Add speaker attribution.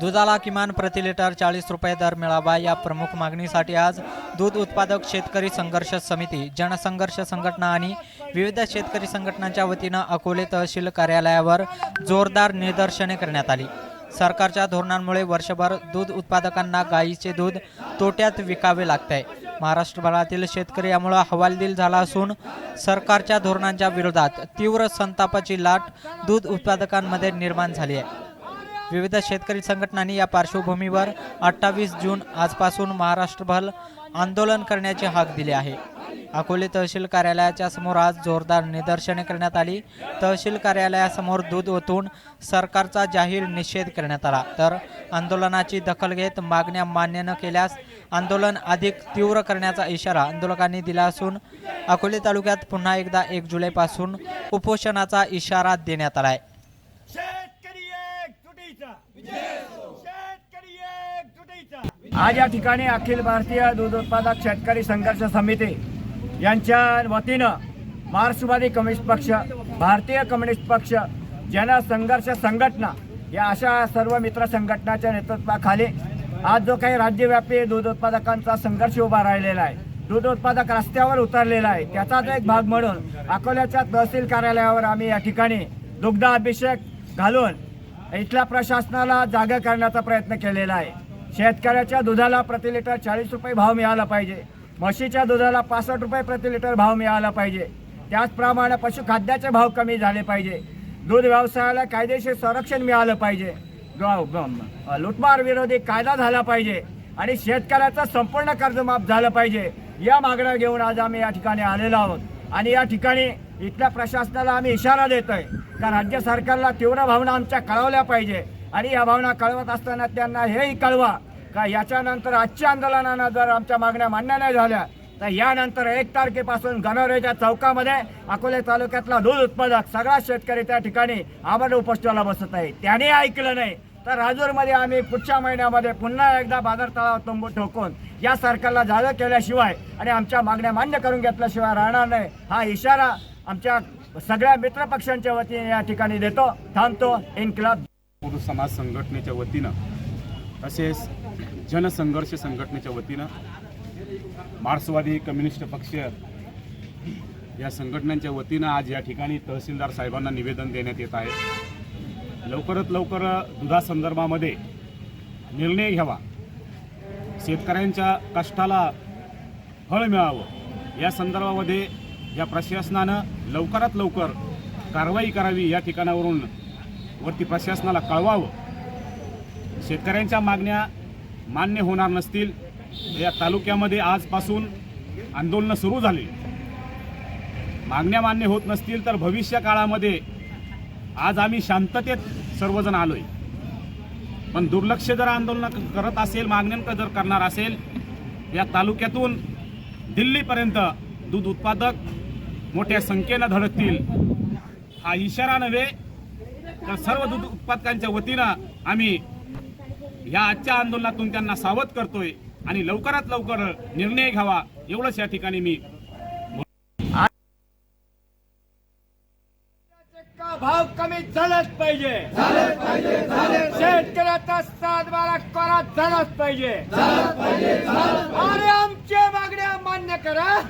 Speaker 1: दुधाला किमान प्रति लिटर चाळीस रुपये दर मिळावा. या प्रमुख मागणीसाठी आज दूध उत्पादक शेतकरी संघर्ष समिती जनसंघर्ष संघटना आणि विविध शेतकरी संघटनांच्या वतीनं अकोले तहसील कार्यालयावर जोरदार निदर्शने करण्यात आली. सरकारच्या धोरणांमुळे वर्षभर दूध उत्पादकांना गायीचे दूध तोट्यात विकावे लागते. महाराष्ट्रभरातील शेतकरी यामुळे हवालदिल झाला असून सरकारच्या धोरणांच्या विरोधात तीव्र संतापाची लाट दूध उत्पादकांमध्ये निर्माण झाली आहे. विविध शेतकरी संघटनांनी या पार्श्वभूमीवर अठ्ठावीस जून आजपासून महाराष्ट्रभर आंदोलन करण्याची हाक दिली आहे. अकोले तहसील कार्यालयाच्या समोर आज जोरदार निदर्शने करण्यात आली. तहसील कार्यालयासमोर दूध ओतून सरकारचा जाहीर निषेध करण्यात आला. तर आंदोलनाची दखल घेत मागण्या मान्य न केल्यास आंदोलन अधिक तीव्र करण्याचा इशारा आंदोलकांनी दिला असून अकोले तालुक्यात पुन्हा एकदा एक जुलैपासून उपोषणाचा इशारा देण्यात आला आहे
Speaker 2: शेतकरी एक तुटीचा शेतकरी एक तुटीचा आज या ठिकाणी अखिल भारतीय दूध उत्पादक शेतकरी संघर्ष समिती यांच्या वतीनं मार्क्सवादी कम्युनिस्ट पक्ष भारतीय कम्युनिस्ट पक्ष जनसंघर्ष संघटना या अशा सर्व मित्र संघटनाच्या नेतृत्वाखाली आज जो काही राज्यव्यापी दूध उत्पादकांचा संघर्ष उभा राहिलेला आहे दूध उत्पादक रस्त्यावर उतरलेला आहे त्याचाच एक भाग म्हणून अकोल्याच्या तहसील कार्यालयावर आम्ही या ठिकाणी दुग्ध अभिषेक घालून इथल्या प्रशासनाला जागा करण्याचा प्रयत्न केलेला आहे. शेतकऱ्याच्या दुधाला प्रति लिटर चाळीस रुपये भाव मिळाला पाहिजे. म्हशीच्या दुधाला पासष्ट रुपये प्रति लिटर भाव मिळाला पाहिजे. त्याचप्रमाणे पशुखाद्याचे भाव कमी झाले पाहिजे. दूध व्यवसायाला कायदेशीर संरक्षण मिळालं पाहिजे. ग- ग- लुटमार विरोधी कायदा झाला पाहिजे आणि शेतकऱ्याचं संपूर्ण कर्जमाफ झालं पाहिजे. या मागण्या घेऊन आज आम्ही या ठिकाणी आलेलो आहोत. आणि या ठिकाणी इथल्या प्रशासनाला आम्ही इशारा देतोय का राज्य सरकारला तीव्र भावना आमच्या कळवल्या पाहिजे. आणि या भावना कळवत असताना त्यांना हेही कळवा का याच्यानंतर आजच्या आंदोलनानं जर आमच्या मागण्या मान्य नाही झाल्या तर यानंतर एक तारखेपासून गणोरेच्या चौकामध्ये अकोले तालुक्यातला दूध उत्पादक सगळा शेतकरी त्या ठिकाणी आभार उपस्थितीला बसत आहे. त्याने ऐकलं नाही तर राजूरमध्ये आम्ही पुढच्या महिन्यामध्ये पुन्हा एकदा बाजार तळावर तंबू ठोकून या सरकारला जागा केल्याशिवाय आणि आमच्या मागण्या मान्य करून घेतल्याशिवाय राहणार नाही. हा इशारा आमच्या सगळ्या मित्र पक्षांच्या वतीने या ठिकाणी देतो थांबतो इन्कलाब.
Speaker 3: पुरुष समाज संघटनेच्या वतीनं तसेच जनसंघर्ष संघटनेच्या वतीनं मार्क्सवादी कम्युनिस्ट पक्ष या संघटनांच्या वतीनं आज या ठिकाणी तहसीलदार साहेबांना निवेदन देण्यात येत आहे. लवकरात लवकर दुधासंदर्भामध्ये निर्णय घ्यावा. शेतकऱ्यांच्या कष्टाला फळ मिळावं. या संदर्भामध्ये या प्रशासनानं लवकरात लवकर कारवाई करावी या ठिकाणावरून वरती प्रशासनाला कळवावं. शेतकऱ्यांच्या मागण्या मान्य होणार नसतील. या तालुक्यामध्ये आजपासून आंदोलनं सुरू झाली. मागण्या मान्य होत नसतील तर भविष्य काळामध्ये आज आम्ही शांततेत सर्वजण आलोय. पण दुर्लक्ष जर आंदोलन करत असेल मागण्यांकडे जर करणार असेल या तालुक्यातून दिल्लीपर्यंत दूध उत्पादक मोठ्या संख्येनं धडकतील. हा इशारा नव्हे तर सर्व दूध उत्पादकांच्या वतीनं आम्ही या आजच्या आंदोलनातून त्यांना सावध करतोय आणि लवकरात लवकर निर्णय घ्यावा एवढंच या ठिकाणी मी
Speaker 2: भाव कमी झालाच पाहिजे. शेतकऱ्याचा सात बारा करा झालाच पाहिजे. आणि आमच्या मागण्या मान्य करा.